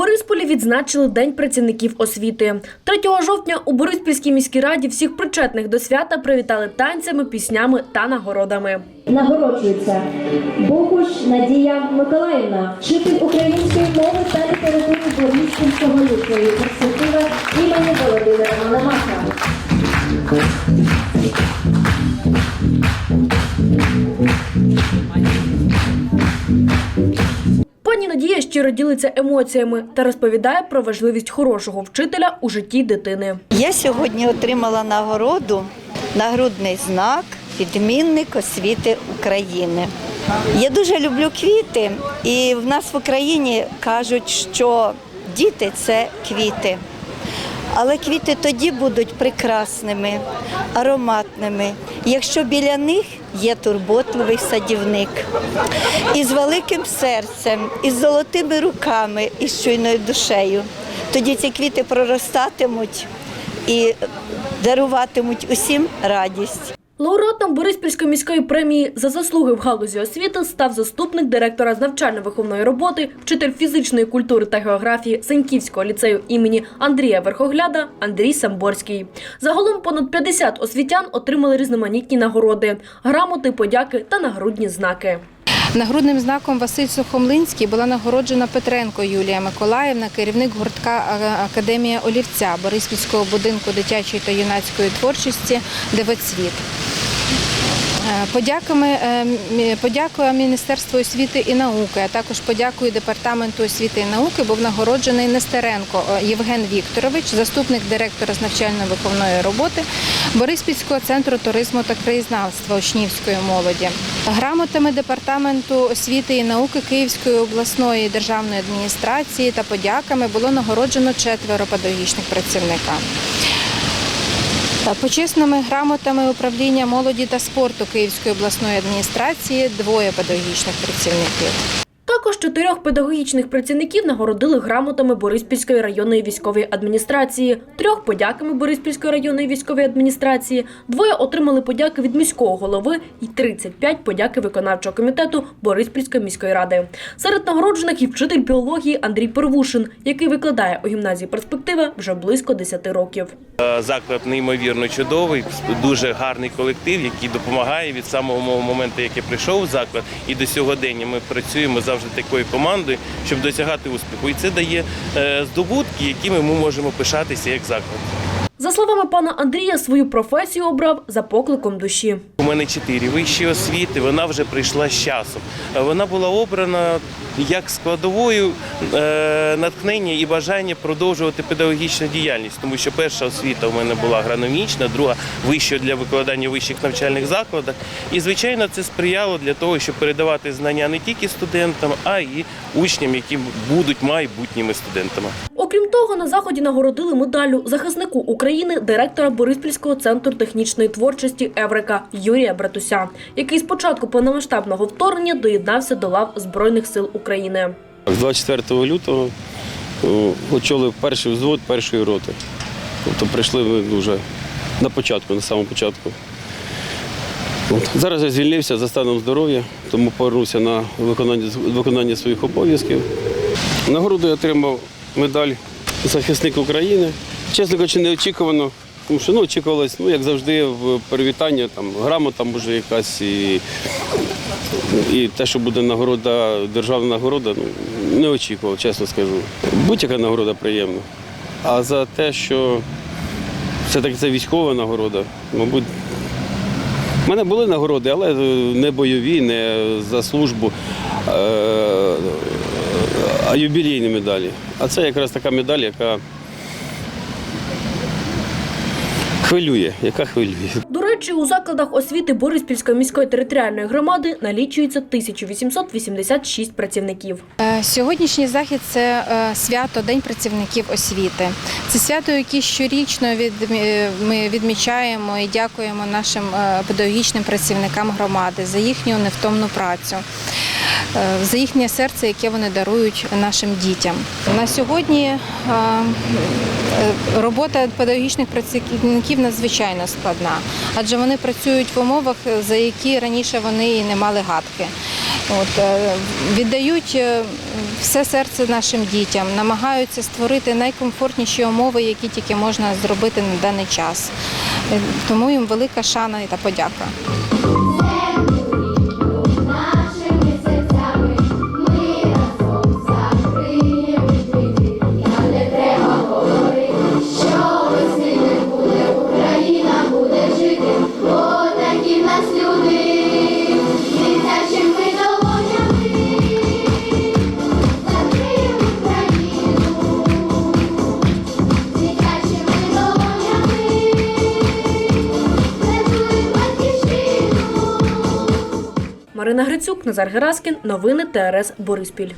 Борисполі відзначили День працівників освіти. 3 жовтня у Бориспільській міській раді всіх причетних до свята привітали танцями, піснями та нагородами. Нагороджується Богуш Надія Миколаївна, вчитель української мови та літератури Бориспільського ліцею перспектива імені Володимира Мономаха. Щиро ділиться емоціями та розповідає про важливість хорошого вчителя у житті дитини. Я сьогодні отримала нагороду нагрудний знак відмінник освіти України. Я дуже люблю квіти, і в нас в Україні кажуть, що діти це квіти. Але квіти тоді будуть прекрасними, ароматними, якщо біля них є турботливий садівник. Із великим серцем, із золотими руками і з чуйною душею. Тоді ці квіти проростатимуть і даруватимуть усім радість. Лауреатом Бориспільської міської премії за заслуги в галузі освіти став заступник директора з навчально-виховної роботи, вчитель фізичної культури та географії Сеньківського ліцею імені Андрія Верхогляда Андрій Самборський. Загалом понад 50 освітян отримали різноманітні нагороди, грамоти, подяки та нагрудні знаки. Нагрудним знаком Василь Сухомлинський була нагороджена Петренко Юлія Миколаївна, керівник гуртка Академія Олівця Бориспільського будинку дитячої та юнацької творчості Девоцвіт. Е, Подяками е, подякую Міністерству освіти і науки, а також подякую департаменту освіти і науки. Був нагороджений Нестеренко е, Євген Вікторович, заступник директора з навчально-виховної роботи Бориспільського центру туризму та краєзнавства учнівської молоді. Грамотами департаменту освіти і науки Київської обласної державної адміністрації та подяками було нагороджено четверо педагогічних працівника. Почесними грамотами управління молоді та спорту Київської обласної адміністрації двоє педагогічних працівників. Також чотирьох педагогічних працівників нагородили грамотами Бориспільської районної військової адміністрації, трьох подяками Бориспільської районної військової адміністрації, двоє отримали подяки від міського голови і 35 подяки виконавчого комітету Бориспільської міської ради. Серед нагороджених і вчитель біології Андрій Первушин, який викладає у гімназії перспектива вже близько 10 років. Е, Заклад неймовірно чудовий, дуже гарний колектив, який допомагає від самого моменту, як я прийшов в заклад, і до сьогодення ми працюємо завжди такою команди, щоб досягати успіху. І це дає е, здобутки, якими ми можемо пишатися як заклад. За словами пана Андрія, свою професію обрав за покликом душі. У мене чотири вищі освіти. Вона вже прийшла з часом. Е, Вона була обрана як складовою е, натхнення і бажання продовжувати педагогічну діяльність, тому що перша освіта у мене була агрономічна, друга вища для викладання в вищих навчальних закладах. І звичайно, це сприяло для того, щоб передавати знання не тільки студентам, а й учням, які будуть майбутніми студентами. Окрім того, на заході нагородили медаллю захиснику України директора Бориспільського центру технічної творчості Еврика Юрія Братуся, який з початку повномасштабного вторгнення доєднався до лав Збройних сил України. З 24 лютого очолив перший взвод першої роти. Тобто прийшли ми вже на початку, на самому початку. От. Зараз я звільнився за станом здоров'я, тому повернувся на виконання, виконання своїх обов'язків. Нагороду я отримав медаль захисник України. Чесно кажучи, неочікувано, тому що ну, очікувалось, ну, як завжди, в привітанні, там, грамота може якась і і те, що буде нагорода, державна нагорода, ну, не очікував, чесно скажу. Будь-яка нагорода приємна. А за те, що все-таки це військова нагорода, мабуть. У мене були нагороди, але не бойові, не за службу, е, а юбілейні медалі. А це якраз така медаль, яка хвилює, яка хвилює. Речі, у закладах освіти Бориспільської міської територіальної громади налічується 1886 працівників. Е, Сьогоднішній захід це е, свято День працівників освіти. Це свято, яке щорічно відмі- ми відмічаємо і дякуємо нашим е, педагогічним працівникам громади за їхню невтомну працю. Е, За їхнє серце, яке вони дарують нашим дітям. На сьогодні е, е, робота педагогічних працівників надзвичайно складна, адже вони працюють в умовах, за які раніше вони і не мали гадки. От, віддають все серце нашим дітям, намагаються створити найкомфортніші умови, які тільки можна зробити на даний час. Тому їм велика шана та подяка. Марина Грицюк, Назар Гераскін. Новини ТРС Бориспіль.